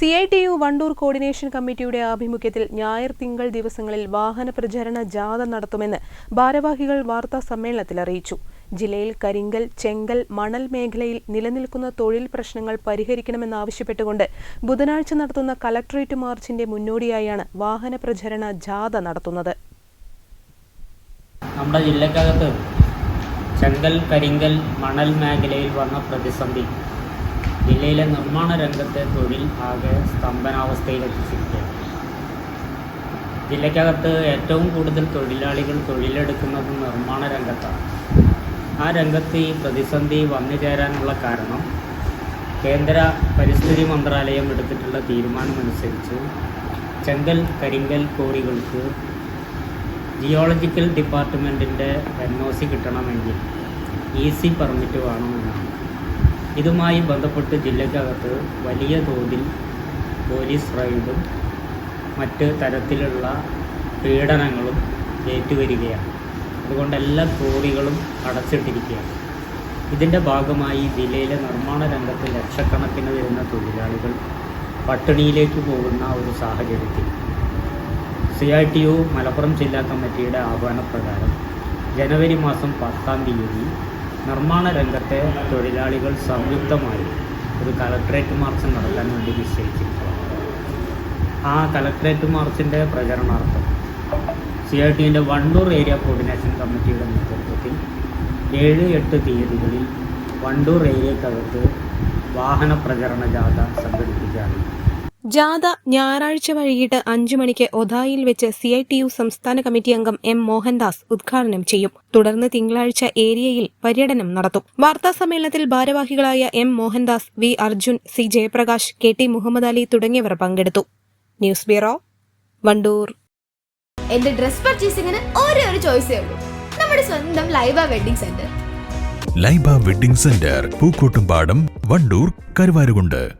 C I T U Wandoor coordination കമ്മിറ്റിയുടെ ആഭിമുഖ്യത്തിൽ ഞായർ തിങ്കൾ ദിവസങ്ങളിൽ വാഹന പ്രചരണ ജാഥ നടത്തുമെന്ന് ഭാരവാഹികൾ വാർത്താ സമ്മേളനത്തിൽ അറിയിച്ചു. ജില്ലയിൽ കരിങ്കൽ ചെങ്കൽ മണൽ മേഖലയിൽ നിലനിൽക്കുന്ന തൊഴിൽ പ്രശ്നങ്ങൾ പരിഹരിക്കണമെന്നാവശ്യപ്പെട്ടുകൊണ്ട് ബുധനാഴ്ച നടത്തുന്ന കലക്ടറേറ്റ് മാർച്ചിന്റെ മുന്നോടിയായാണ് വാഹന പ്രചരണ ജാഥ നടത്തുന്നത്. നമ്മുടെ ജില്ലക്കകത്ത് ചെങ്കൽ കരിങ്കൽ മണൽ മേഖലയിൽ വന്ന പ്രതിസന്ധി ജില്ലയിലെ നിർമ്മാണ രംഗത്തെ തൊഴിൽ ആകെ സ്തംഭനാവസ്ഥയിലെത്തിച്ചിരിക്കുകയാണ്. ജില്ലയ്ക്കകത്ത് ഏറ്റവും കൂടുതൽ തൊഴിലാളികൾ തൊഴിലെടുക്കുന്നത് നിർമ്മാണ രംഗത്താണ്. ആ രംഗത്ത് ഈ പ്രതിസന്ധി വന്നു ചേരാനുള്ള കാരണം കേന്ദ്ര പരിസ്ഥിതി മന്ത്രാലയം എടുത്തിട്ടുള്ള തീരുമാനമനുസരിച്ച് ചെങ്കൽ കരിങ്കൽ കോറികൾക്ക് ജിയോളജിക്കൽ ഡിപ്പാർട്ട്മെന്റിന്റെ എൻ ഒ സി കിട്ടണമെങ്കിൽ ഇ സി പെർമിറ്റ് വേണമെന്നാണ്. ഇതുമായി ബന്ധപ്പെട്ട് ജില്ലയ്ക്കകത്ത് വലിയ തോതിൽ പോലീസ് റെയ്ഡും മറ്റ് തരത്തിലുള്ള പീഡനങ്ങളും ഏറ്റുവരികയാണ്. അതുകൊണ്ട് എല്ലാ കോറികളും അടച്ചിട്ടിരിക്കുകയാണ്. ഇതിന്റെ ഭാഗമായി ജില്ലയിലെ നിർമ്മാണ രംഗത്ത് ലക്ഷക്കണക്കിന് വരുന്ന തൊഴിലാളികൾ പട്ടിണിയിലേക്ക് പോകുന്ന ഒരു സാഹചര്യത്തിൽ. C I T U Malappuram ജില്ലാ കമ്മിറ്റിയുടെ ആഹ്വാനപ്രകാരം ജനുവരി മാസം പത്താം തീയതി നിർമ്മാണ രംഗത്തെ തൊഴിലാളികൾ സംയുക്തമായി ഒരു കലക്ട്രേറ്റ് മാർച്ച് നടത്താൻ വേണ്ടി നിശ്ചയിച്ചിരിക്കുന്നു. ആ കലക്ട്രേറ്റ് മാർച്ചിന്റെ പ്രചരണാർത്ഥം സി ഐ ടിന്റെ വണ്ടൂർ ഏരിയ കോർഡിനേഷൻ കമ്മിറ്റിയുടെ നേതൃത്വത്തിൽ ഏഴ് എട്ട് തീയതികളിൽ വണ്ടൂർ ഏരിയക്കകത്ത് വാഹന പ്രചരണ ജാഥ സംഘടിപ്പിക്കുകയാണ്. ജാഥ ഞായറാഴ്ച വൈകിട്ട് അഞ്ചു മണിക്ക് ഒതായിൽ വെച്ച് സി ഐ ടി യു സംസ്ഥാന കമ്മിറ്റി അംഗം എം മോഹൻദാസ് ഉദ്ഘാടനം ചെയ്യും. തുടർന്ന് തിങ്കളാഴ്ച ഏരിയയിൽ പര്യടനം നടത്തും. വാർത്താ സമ്മേളനത്തിൽ ഭാരവാഹികളായ M Mohandas V Arjun C Jayaprakash K T Muhammad Ali തുടങ്ങിയവർ പങ്കെടുത്തു. News bureau Wandoor. എന്റെ ഡ്രസ് പർച്ചേസിംഗിന് ഒരേ ഒരു ചോയ്സേ ഉള്ളൂ. നമ്മുടെ സ്വന്തം Laiba wedding centre Laiba wedding centre Pookkottumpadam Wandoor Karuvarakundu.